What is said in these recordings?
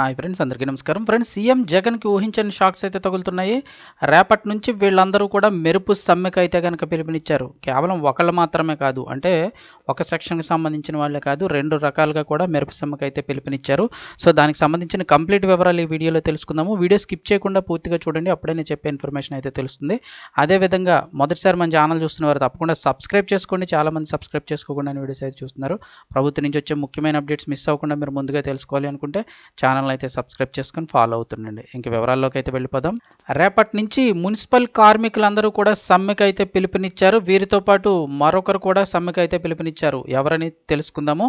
Hi friends అందరికీ నమస్కారం. Friends CM జగన్కి ఊహించని షాక్స్ అయితే తగులుతున్నాయి. రేపటి నుంచి వీళ్ళందరూ కూడా మెరుపు సమ్మెకు అయితే కనుక పిలుపునిచ్చారు. కేవలం ఒకళ్ళు మాత్రమే కాదు అంటే ఒక సెక్షన్కి సంబంధించిన వాళ్ళే కాదు రెండు రకాలుగా కూడా మెరుపు సమ్మెకు అయితే పిలుపునిచ్చారు. సో దానికి సంబంధించిన కంప్లీట్ వివరాలు ఈ వీడియోలో తెలుసుకుందాము. వీడియో స్కిప్ చేయకుండా పూర్తిగా చూడండి అప్పుడే నేను చెప్పే ఇన్ఫర్మేషన్ అయితే తెలుస్తుంది. అదేవిధంగా మొదటిసారి మన ఛానల్ చూస్తున్న వారు తప్పకుండా సబ్స్క్రైబ్ చేసుకోండి. చాలామంది సబ్స్క్రైబ్ చేసుకోకుండా వీడియోస్ అయితే చూస్తున్నారు. ప్రభుత్వం నుంచి వచ్చే ముఖ్యమైన అప్డేట్స్ మిస్ అవ్వకుండా మీరు ముందుగా తెలుసుకోవాలి అనుకుంటే ఛానల్ అయితే సబ్స్క్రైబ్ చేసుకొని ఫాలో అవుతుండండి. ఇంక వివరాల్లోకి అయితే వెళ్ళిపోదాం. రేపటి నుంచి మున్సిపల్ కార్మికులందరూ కూడా సమ్మెకు అయితే పిలుపునిచ్చారు. వీరితో పాటు మరొకరు కూడా సమ్మెకు అయితే పిలుపునిచ్చారు. ఎవరని తెలుసుకుందాము.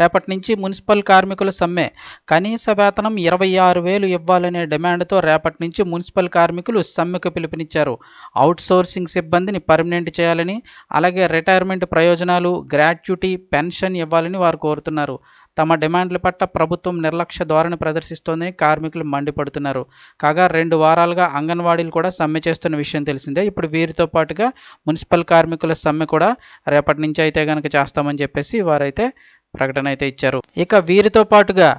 రేపటి నుంచి మున్సిపల్ కార్మికుల సమ్మె. కనీస వేతనం ఇరవై ఆరు వేలు ఇవ్వాలనే డిమాండ్తో రేపటి నుంచి మున్సిపల్ కార్మికులు సమ్మెకు పిలుపునిచ్చారు. అవుట్ సోర్సింగ్ సిబ్బందిని పర్మనెంట్ చేయాలని అలాగే రిటైర్మెంట్ ప్రయోజనాలు గ్రాట్యుటీ పెన్షన్ ఇవ్వాలని వారు కోరుతున్నారు. తమ డిమాండ్ల పట్ల ప్రభుత్వం నిర్లక్ష్య ధోరణి ప్రదర్శిస్తోందని కార్మికులు మండిపడుతున్నారు. కాగా రెండు వారాలుగా అంగన్వాడీలు కూడా సమ్మె చేస్తున్న విషయం తెలిసిందే. ఇప్పుడు వీరితో పాటుగా మున్సిపల్ కార్మికుల సమ్మె కూడా రేపటి నుంచి అయితే కనుక చేస్తామని చెప్పేసి వారైతే ప్రకటన అయితే ఇచ్చారు. ఇక వీరితో పాటుగా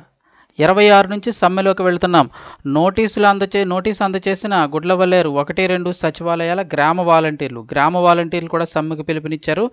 ఇరవై ఆరు నుంచి సమ్మెలోకి వెళుతున్నాం. నోటీసులు అందచే నోటీసు అందచేసిన గుడ్లవల్లేరు ఒకటి రెండు సచివాలయాల గ్రామ వాలంటీర్లు. గ్రామ వాలంటీర్లు కూడా సమ్మెకు పిలుపునిచ్చారు.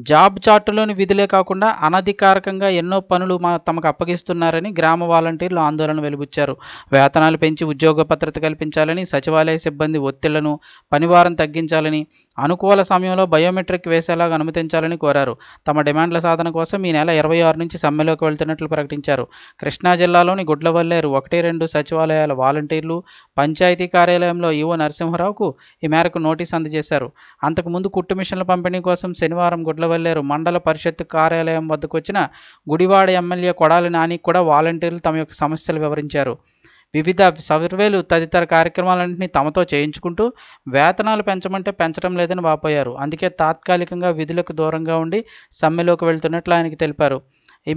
జాబ్ చార్టులోని విధులే కాకుండా అనధికారికంగా ఎన్నో పనులు మా తమకు అప్పగిస్తున్నారని గ్రామ వాలంటీర్లు ఆందోళన వెలుబుచ్చారు. వేతనాలు పెంచి ఉద్యోగ భద్రత కల్పించాలని సచివాలయ సిబ్బంది ఒత్తిళ్ళను పనివారం తగ్గించాలని అనుకూల సమయంలో బయోమెట్రిక్ వేసేలాగా అనుమతించాలని కోరారు. తమ డిమాండ్ల సాధన కోసం ఈ నెల ఇరవై ఆరు నుంచి సమ్మెలోకి వెళ్తున్నట్లు ప్రకటించారు. కృష్ణా జిల్లాలోని గుడ్లవల్లేరు ఒకటి రెండు సచివాలయాల వాలంటీర్లు పంచాయతీ కార్యాలయంలో ఈవో నరసింహరావుకు ఈ మేరకు నోటీస్ అందజేశారు. అంతకుముందు కుట్టు మిషన్ల పంపిణీ కోసం శనివారం గుడ్లవల్లేరు మండల పరిషత్ కార్యాలయం వద్దకు వచ్చిన గుడివాడ ఎమ్మెల్యే కొడాలి నానికి కూడా వాలంటీర్లు తమ యొక్క సమస్యలు వివరించారు. వివిధ సర్వేలు తదితర కార్యక్రమాలన్నింటినీ తమతో చేయించుకుంటూ వేతనాలు పెంచమంటే పెంచడం లేదని వాపోయారు. అందుకే తాత్కాలికంగా విధులకు దూరంగా ఉండి సమ్మెలోకి వెళ్తున్నట్లు ఆయనకి తెలిపారు.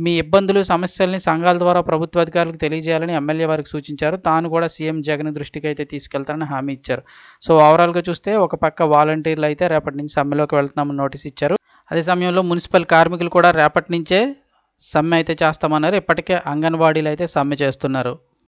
మీ ఇబ్బందులు సమస్యల్ని సంఘాల ద్వారా ప్రభుత్వ అధికారులకు తెలియజేయాలని ఎమ్మెల్యే వారికి సూచించారు. తాను కూడా సీఎం జగన్ దృష్టికి అయితే తీసుకెళ్తానని హామీ ఇచ్చారు. సో ఓవరాల్గా చూస్తే ఒక పక్క వాలంటీర్లు అయితే రేపటి నుంచి సమ్మెలోకి వెళ్తున్నామని నోటీస్ ఇచ్చారు. అదే సమయంలో మున్సిపల్ కార్మికులు కూడా రేపటి నుంచే సమ్మె అయితే చేస్తామన్నారు. ఇప్పటికే అంగన్వాడీలు అయితే సమ్మె చేస్తున్నారు.